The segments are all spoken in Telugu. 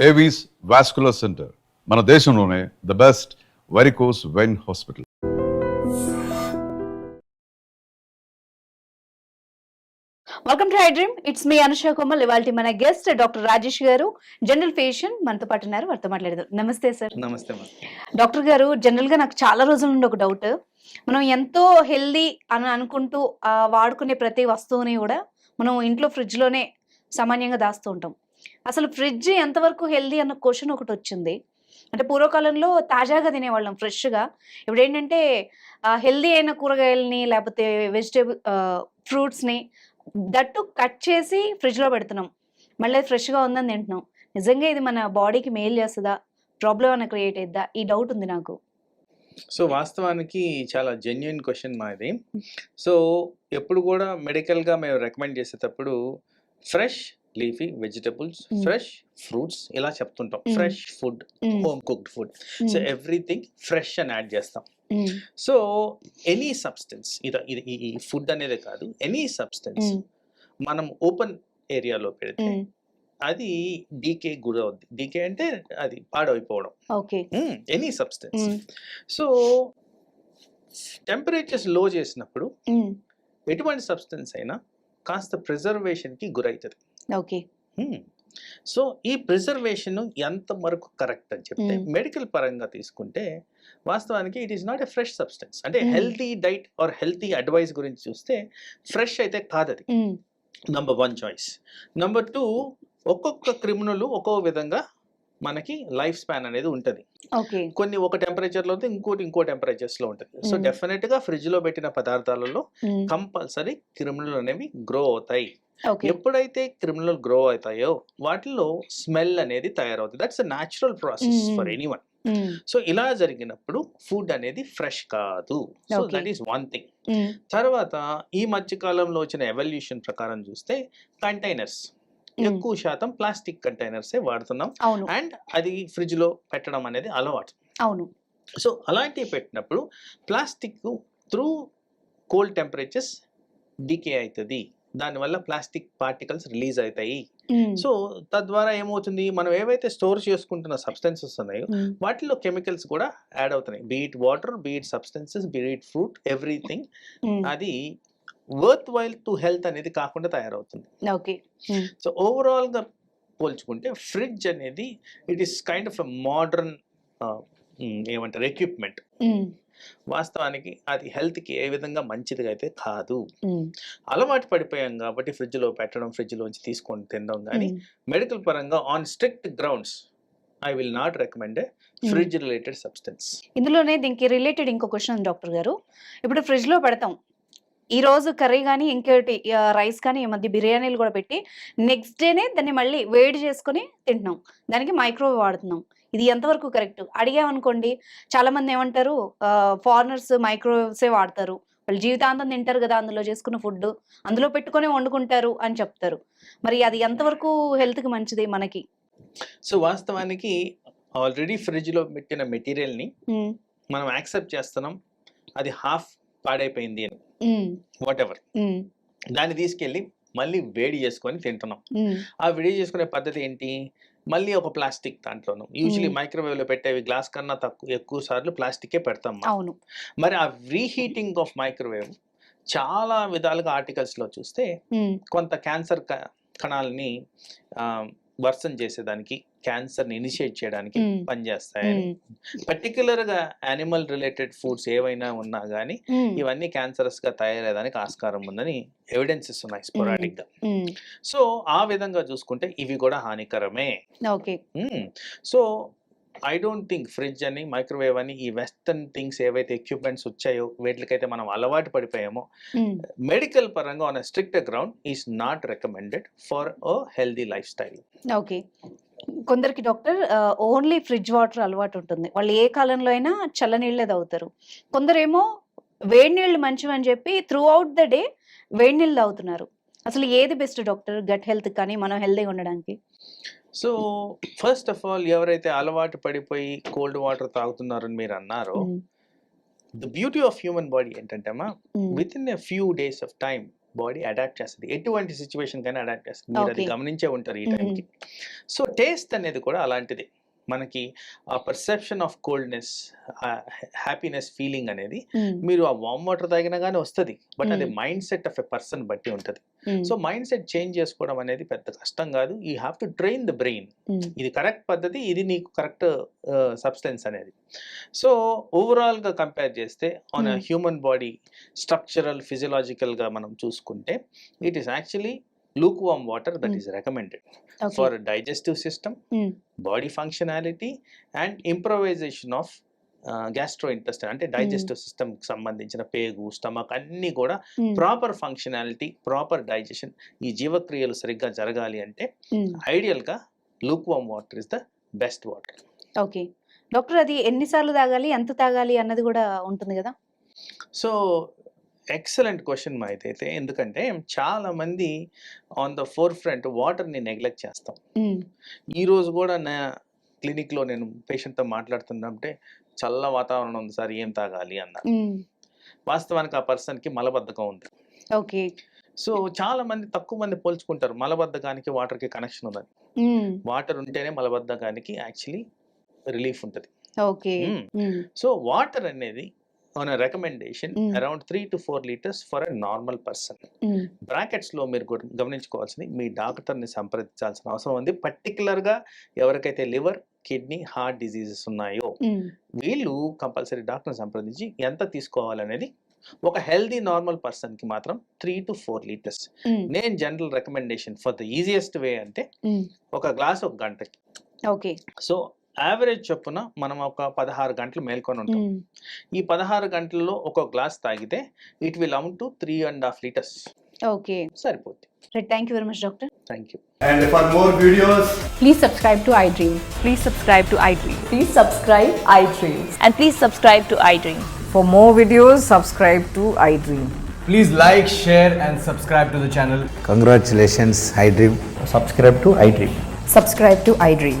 ఏవీస్ వాస్కులర్ సెంటర్ మన దేశంలోనే the best varicose vein hospital welcome to dream it's me Anusha Komal ఇవాళ మన గెస్ట్ డాక్టర్ రాజేష్ గారు జనరల్ ఫిజిషియన్ మనతో పాటు ఉన్నారు. వారితో మాట్లాడదాం. నమస్తే సార్ నమస్తే మా డాక్టర్ గారు జనరల్గా నాకు చాలా రోజుల నుండి ఒక డౌట్ మనం ఎంతో హెల్దీ అని అనుకుంటూ ఆ, వాడుకునే ప్రతి వస్తువుని కూడా మనం ఇంట్లో ఫ్రిడ్జ్లోనే సామాన్యంగా దాస్తూ ఉంటాం. అసలు ఫ్రిడ్జ్ ఎంతవరకు హెల్దీ అన్న క్వశ్చన్ ఒకటి వచ్చింది. అంటే పూర్వకాలంలో తాజాగా తినేవాళ్ళం ఫ్రెష్గా. ఇప్పుడు ఏంటంటే హెల్దీ అయిన కూరగాయలని లేకపోతే వెజిటేబుల్ ఫ్రూట్స్ని దట్టు కట్ చేసి ఫ్రిడ్జ్లో పెడుతున్నాం. మళ్ళీ ఫ్రెష్గా ఉందని తింటున్నాం. నిజంగా ఇది మన బాడీకి మేలు చేస్తుందా? ప్రాబ్లం అన్న క్రియేట్ అయిద్దా? ఈ డౌట్ ఉంది నాకు. సో వాస్తవానికి చాలా జెన్యున్ క్వశ్చన్ మాది సో ఎప్పుడు కూడా మెడికల్గా మేము రికమెండ్ చేసేటప్పుడు fresh leafy vegetables. Fresh fruits ఇలా చెప్తుంటాం. Fresh food. Home cooked food so. Everything fresh అని యాడ్ చేస్తాం. సో ఎనీ సబ్స్టెన్స్ ఇది ఇది ఈ- ఫుడ్ అనేది కాదు ఎనీ సబ్స్టెన్స్. మనం ఓపెన్ ఏరియాలో పెడితే. అది డీకే గురవుద్ది డీకే అంటే అది పాడైపోవడం ఓకే ఎనీ సబ్స్టెన్స్. సో టెంపరేచర్స్లో చేసినప్పుడు. ఎటువంటి సబ్స్టెన్స్ అయినా కాస్త ప్రిజర్వేషన్కి గురవుతుంది ఓకే సో ఈ ప్రిజర్వేషన్ ఎంత వరకు కరెక్ట్ అని చెప్తే. మెడికల్ పరంగా తీసుకుంటే వాస్తవానికి it is not a fresh substance అంటే. Healthy diet or healthy advice గురించి చూస్తే ఫ్రెష్ అయితే కాదు అది. Number one choice number two ఒక్కొక్క క్రిమినల్ ఒక్కో విధంగా మనకి లైఫ్ స్పాన్ అనేది ఉంటుంది కొన్ని ఒక టెంపరేచర్లో ఉంటుంది ఇంకోటి ఇంకో టెంపరేచర్స్లో ఉంటుంది సో Mm. డెఫినెట్గా ఫ్రిడ్జ్లో పెట్టిన పదార్థాలలో. కంపల్సరీ క్రిమినల్ అనేవి గ్రో అవుతాయి ఎప్పుడైతే క్రిమినల్ గ్రో అవుతాయో వాటిలో స్మెల్ అనేది తయారవుతుంది. That's natural process. For any one. So ఇలా జరిగినప్పుడు ఫుడ్ అనేది ఫ్రెష్ కాదు. So. That is one thing. తర్వాత ఈ మధ్య కాలంలో వచ్చిన ఎవల్యూషన్ ప్రకారం చూస్తే కంటైనర్స్. ఎక్కువ శాతం ప్లాస్టిక్ కంటైనర్సే వాడుతున్నాం. అండ్ అది ఫ్రిడ్జ్లో పెట్టడం అనేది అలవాటు. అవును. సో అలాంటివి పెట్టినప్పుడు plastic through cold temperatures decay అవుతుంది. దానివల్ల ప్లాస్టిక్ పార్టికల్స్ రిలీజ్ అవుతాయి. సో తద్వారా ఏమవుతుంది మనం ఏవైతే స్టోర్ చేసుకుంటున్న సబ్స్టెన్సెస్ ఉన్నాయో. వాటిలో కెమికల్స్ కూడా యాడ్ అవుతున్నాయి be it water be it substances be it fruit everything. అది వర్త్ వైల్ టు హెల్త్ అనేది కాకుండా తయారవుతుంది ఓకే. సో ఓవరాల్గా పోల్చుకుంటే ఫ్రిడ్జ్ అనేది it is kind of modern ఏమంటారు ఎక్విప్మెంట్. వాస్తవానికి అది హెల్త్కి ఏ విధంగా మంచిది అయితే కాదు. అలవాటు పడిపోయాం కాబట్టి ఫ్రిడ్జ్లో పెట్టడం ఫ్రిడ్జ్లోంచి తీసుకొని తినడం కానీ. మెడికల్ పరంగా on strict grounds I will not recommend fridge related substance. ఇందులోనే దీనికి రిలేటెడ్ ఇంకో క్వశ్చన్ డాక్టర్ గారు. ఇప్పుడు ఫ్రిడ్జ్లో పెడతాం. ఈ రోజు కర్రీ కానీ ఇంకోటి రైస్ కానీ ఈ మధ్య బిర్యానీలు కూడా పెట్టి నెక్స్ట్ డేనే దాన్ని మళ్ళీ వేడి చేసుకొని తింటున్నాం. దానికి మైక్రోవేవ్ వాడుతున్నాం. ఇది ఎంతవరకు కరెక్ట్? అడిగామనుకోండి చాలా మంది ఏమంటారు ఫారినర్స్ మైక్రోవేవ్సే వాడతారు. వాళ్ళు జీవితాంతం తింటారు కదా అందులో చేసుకున్న ఫుడ్ అందులో పెట్టుకొని వండుకుంటారు అని చెప్తారు. మరి అది ఎంతవరకు హెల్త్కి మంచిది మనకి? సో వాస్తవానికి ఆల్రెడీ ఫ్రిడ్జ్లో పెట్టిన మెటీరియల్ని మనం యాక్సెప్ట్ చేస్తున్నాం. అది హాఫ్ పాడైపోయింది అని. వాట్ ఎవర్ దాన్ని తీసుకెళ్ళి మళ్ళీ వేడి చేసుకొని తింటున్నాం. ఆ వేడి చేసుకునే పద్ధతి ఏంటి? మళ్ళీ ఒక ప్లాస్టిక్ దాంట్లోను యూజువలీ Hmm. మైక్రోవేవ్లో పెట్టేవి గ్లాస్ కన్నా తక్కువ ఎక్కువ సార్లు ప్లాస్టికే పెడతాం. అవును మరి ఆ రీహీటింగ్ ఆఫ్ మైక్రోవేవ్ చాలా విధాలుగా ఆర్టికల్స్లో చూస్తే ఉమ్, కొంత క్యాన్సర్ కణాలని వర్సన్ చేసేదానికి క్యాన్సర్ని ఇనిషియేట్ చేయడానికి పనిచేస్తాయని. పర్టికులర్గా యానిమల్ రిలేటెడ్ ఫుడ్స్ ఏవైనా ఉన్నా కానీ ఉమ్, ఇవన్నీ క్యాన్సరస్గా తయారయ్యేదానికి ఆస్కారం ఉందని ఎవిడెన్సెస్ ఉన్నాయి స్పొరాడిక్గా ఉమ్, సో ఆ విధంగా చూసుకుంటే ఇవి కూడా హానికరమే. Okay. So I don't think fridge అని మైక్రోవేవ్ అని ఈ వెస్టర్న్ థింగ్స్ ఏవైతే ఎక్విప్మెంట్స్ వచ్చాయో వీటికైతే మనం అలవాటు పడిపోయామో మెడికల్ పరంగా on strict ground is not recommended for a healthy lifestyle okay. కొందరికి డాక్టర్ ఓన్లీ ఫ్రిడ్జ్ వాటర్ అలవాటు ఉంటుంది. వాళ్ళు ఏ కాలంలో అయినా చల్లనీళ్ళే తాగుతారు. కొందరేమో వేడి నీళ్ళు మంచివి అని చెప్పి త్రూ అవుట్ ద డే వేడి నీళ్ళు తాగుతున్నారు. అసలు ఏది బెస్ట్ డాక్టర్? గట్ హెల్త్ కానీ మనం హెల్తీగా ఉండడానికి. సో ఫస్ట్ ఆఫ్ ఆల్ ఎవరైతే అలవాటు పడిపోయి కోల్డ్ వాటర్ తాగుతున్నారని మీరు అన్నారో the beauty of human body ఏంటంటే అమ్మా within a few days of time body adapt చేస్తుంది ఎటువంటి సిచ్యువేషన్ కైనా అడాప్ట్ చేస్తుంది మీరు అది. గమనించే ఉంటారు ఈ. టైంకి సో టేస్ట్ అనేది కూడా అలాంటిది మనకి ఆ perception of coldness happiness feeling అనేది మీరు ఆ వామ్ వాటర్ తాగినా కానీ వస్తుంది. బట్ అది. Mindset of a person బట్టి ఉంటుంది. సో మైండ్ సెట్ చేంజ్ చేసుకోవడం అనేది పెద్ద కష్టం కాదు. You have to train the brain ఇది కరెక్ట్ పద్ధతి ఇది నీకు కరెక్ట్ సబ్స్టెన్స్ అనేది. సో ఓవరాల్గా కంపేర్ చేస్తే ఆన్. హ్యూమన్ బాడీ స్ట్రక్చరల్ ఫిజియలాజికల్గా మనం చూసుకుంటే it is actually lukewarm water that Hmm. Is recommended. For digestive system Hmm. Body functionality and improvisation of gastro intestine అంటే డైజెస్టివ్ సిస్టమ్కి సంబంధించిన పేగు స్టమక్ అన్నీ కూడా ప్రాపర్ ఫంక్షనాలిటీ ప్రాపర్ డైజెషన్ ఈ జీవక్రియలు సరిగ్గా జరగాలి అంటే um, ఐడియల్గా lukewarm water is the best water okay doctor అది ఎన్నిసార్లు తాగాలి ఎంత తాగాలి అన్నది కూడా ఉంటుంది కదా? సో ఎక్సలెంట్ క్వశ్చన్ మా అయితే ఎందుకంటే చాలా మంది ఆన్ ద ఫోర్ ఫ్రంట్ వాటర్ని నెగ్లెక్ట్ చేస్తాం ఈ రోజు కూడా నా క్లినిక్లో నేను పేషెంట్తో మాట్లాడుతున్నప్పుడే చల్ల వాతావరణం ఉంది సార్ ఏం తాగాలి అన్న వాస్తవానికి ఆ పర్సన్కి మలబద్ధకం ఉంది. ఓకే. సో చాలా మంది తక్కువ మంది పోల్చుకుంటారు మలబద్ధకానికి వాటర్కి కనెక్షన్ ఉందని. వాటర్ ఉంటేనే మలబద్ధకానికి యాక్చువల్లీ రిలీఫ్ ఉంటుంది. ఓకే. సో వాటర్ అనేది on recommendation. Around three to four litres for a normal person um, బ్రాకెట్స్లో మీరు గు- గమనించుకోవాల్సింది మీ డాక్టర్ని సంప్రదించాల్సిన అవసరం ఉంది. పర్టికులర్గా ఎవరికైతే లివర్ కిడ్నీ హార్ట్ డిసీజెస్ ఉన్నాయో ఉమ్, వీళ్ళు కంపల్సరీ డాక్టర్ని సంప్రదించి ఎంత తీసుకోవాలనేది ఒక హెల్దీ నార్మల్ పర్సన్కి మాత్రం త్రీ టు ఫోర్ లీటర్స్ నేను general recommendation for the easiest way అంటే ఉమ్, ఒక గ్లాస్ ఒక గంటకి. ఓకే. సో యావరేజ్ చొప్పున మనం ఒక పదహారు గంటలు మేల్కొని ఉంటాం ఈ పదహారు గంటల్లో ఒక గ్లాస్ తాగితే it will amount to three and half litres okay సరిపోద్ది right thank you very much doctor thank you And for more videos, Please subscribe to iDream. Please subscribe to iDream. Please subscribe iDream. And please subscribe to iDream. For more videos, subscribe to iDream. please like, share, and subscribe to the channel. Congratulations, iDream. subscribe to iDream. Subscribe to iDream.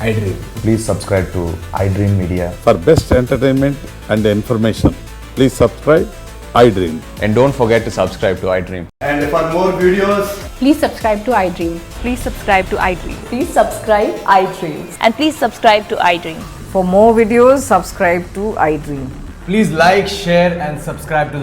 to iDream. Please subscribe to iDream Media. For best entertainment and information, please subscribe iDream. And don't forget to subscribe to iDream. And for more videos, Please subscribe to iDream. Please subscribe to iDream. Please subscribe iDream. And please subscribe to iDream. For more videos, subscribe to iDream. please like, share, and subscribe to